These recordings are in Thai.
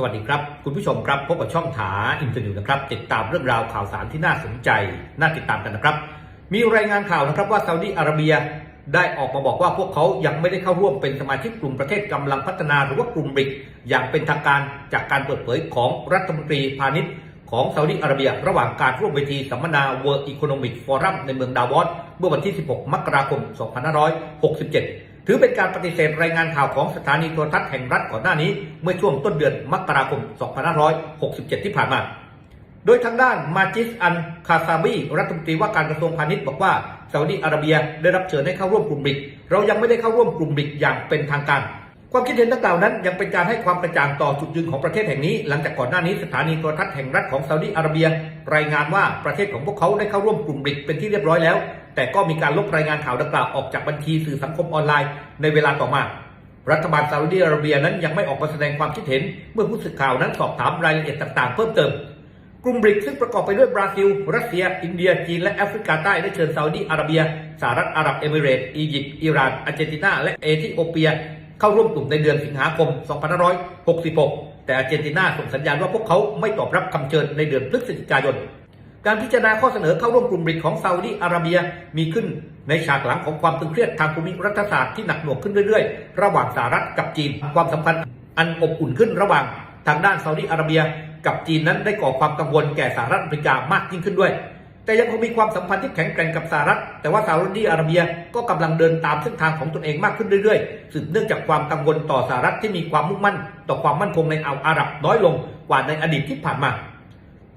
สวัสดีครับ คุณผู้ชมครับพบกับช่องถาอินเตอร์นิวนะครับ ติดตามเรื่องราวข่าวสารที่น่าสนใจ น่าติดตามกันนะครับ มีรายงานข่าวนะครับว่าซาอุดีอาระเบียได้ออกมาบอกว่าพวกเขายังไม่ได้เข้าร่วมเป็นสมาชิกกลุ่มประเทศกำลังพัฒนาหรือว่ากลุ่มบริก อย่างเป็นทางการจากการเปิดเผยของรัฐมนตรีพาณิชย์ ของซาอุดิอาระเบีย ระหว่างการร่วมเวทีสัมมนา World Economic Forum ในเมืองดาวอสเมื่อวันที่ 16 มกราคม 2567 ถือเป็นการปฏิเสธรายงานข่าวของสถานีโทรทัศน์แห่งรัฐก่อนหน้านี้ เมื่อช่วงต้นเดือนมกราคม 2567 ที่ผ่านมา โดยทางด้านมาจิสอันคาซาบีรัฐมนตรีว่าการกระทรวงพาณิชย์บอกว่าซาอุดิอาระเบียได้รับเชิญให้เข้าร่วมกลุ่มบิก เรายังไม่ได้เข้าร่วมกลุ่มบิกอย่างเป็นทางการความคิดเห็นดังกล่าวนั้นยังเป็นการให้ความกระจ่างต่อจุดยืนของประเทศแห่งนี้ หลังจากก่อนหน้านี้สถานีโทรทัศน์แห่งรัฐของซาอุดิอาระเบีย รายงานว่าประเทศของพวกเขาได้เข้าร่วมกลุ่มบริกเป็นที่เรียบร้อยแล้ว แต่ก็มีการลบรายงานข่าวดังกล่าวออกจากบัญชีสื่อสังคมออนไลน์ ในเวลาต่อมา รัฐบาลซาอุดิอาระเบียนั้นยังไม่ออกมาแสดงความคิดเห็น เมื่อผู้สื่อข่าวนั้นสอบถามรายละเอียดต่างๆ เพิ่มเติม กลุ่มบริกซึ่งประกอบไปด้วยบราซิล รัสเซีย อินเดีย จีน และแอฟริกาใต้ได้เชิญซาอุดีอาระเบีย สหรัฐอาหรับเอมิเรตส์อียิปต์ อิหร่าน อาร์เจนตินา และเอธิโอเปีย เข้าร่วมกลุ่มในเดือนสิงหาคม 2566 แต่อาร์เจนตินาส่งสัญญาณว่าพวกเขาไม่ตอบรับคำเชิญในเดือนพฤศจิกายน การพิจารณาข้อเสนอเข้าร่วมกลุ่มบริกของซาอุดีอาระเบียมีขึ้นในฉากหลังของความตึงเครียดทางภูมิรัฐศาสตร์ที่หนักหน่วงขึ้นเรื่อยๆ ระหว่างสหรัฐกับจีน ความสัมพันธ์อันอบอุ่นขึ้นระหว่างทางด้านซาอุดีอาระเบีย กับจีนนั้นได้ก่อความกังวลแก่สหรัฐอเมริกามากยิ่งขึ้นด้วย แต่ยังคงมีความสัมพันธ์ที่แข็งแกร่งกับสหรัฐ แต่ว่าซาอุดีอาระเบียก็กำลังเดินตามเส้นทางของตนเองมากขึ้นเรื่อยๆ สืบเนื่องจากความกังวลต่อสหรัฐที่มีความมุ่งมั่น ต่อความมั่นคงในอ่าวอาหรับน้อยลงกว่าในอดีตที่ผ่านมา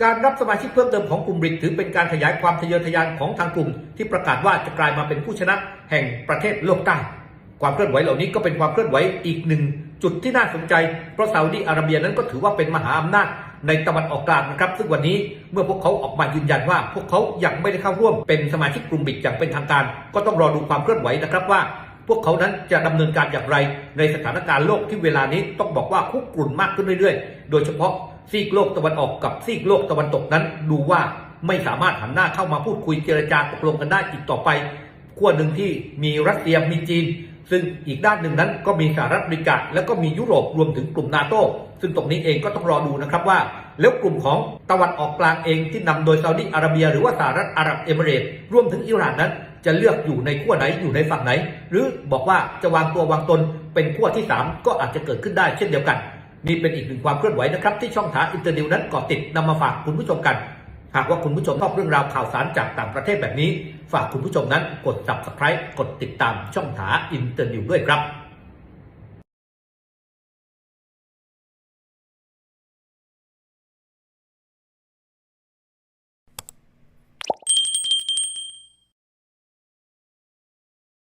การรับสมาชิกเพิ่มเติมของกลุ่มบริกถือเป็นการขยายความทะเยอทะยานของทางกลุ่ม ที่ประกาศว่าจะกลายมาเป็นผู้ชนะแห่งประเทศโลกใต้ความเคลื่อนไหวเหล่านี้ก็เป็นความเคลื่อนไหวอีกหนึ่งจุดที่น่าสนใจ เพราะซาอุดีอาระเบียนั้นก็ถือว่าเป็นมหาอำนาจในตะวันออกกลางนะครับ ซึ่งวันนี้เมื่อพวกเขาออกมายืนยันว่า พวกเขายังไม่ได้เข้าร่วมเป็นสมาชิกกลุ่มบริกอย่างเป็นทางการ ก็ต้องรอดูความเคลื่อนไหวนะครับว่า พวกเขานั้นจะดำเนินการอย่างไร ในสถานการณ์โลกที่เวลานี้ต้องบอกว่าคุกกรุ่นมากขึ้นเรื่อยๆ โดยเฉพาะ ซีกโลกตะวันออกกับซีกโลกตะวันตกนั้น ดูว่าไม่สามารถหันหน้าเข้ามาพูดคุยเจรจาตกลงกันได้อีกต่อไปขั้วหนึ่งที่มีรัสเซียมีจีน ซึ่งอีกด้านหนึ่งนั้นก็มีสหรัฐอเมริกาแล้วก็มียุโรปรวมถึงกลุ่มนาโต้ซึ่งตรงนี้เองก็ต้องรอดูนะครับว่า แล้วกลุ่มของตะวันออกกลางเองที่นำโดยซาอุดิอาระเบีย หรือว่าสหรัฐอาหรับเอมิเรตส์รวมถึงอิหร่านนั้น จะเลือกอยู่ในขั้วไหนอยู่ในฝั่งไหน หรือบอกว่าจะวางตัววางตนเป็นขั้วที่ 3 ก็อาจจะเกิดขึ้นได้เช่นเดียวกัน นี่เป็นอีกหนึ่งความเคลื่อนไหวนะครับ ที่ช่องทางอินเตอร์ดิวนั้นเกาะติดนำมาฝากคุณผู้ชมกัน หากว่าคุณผู้ชมชอบเรื่องราวข่าวสารจากต่างประเทศแบบนี้ ฝากคุณผู้ชมนั้นกด subscribe กดติดตามช่องถาอินเตอร์ดิวด้วยครับ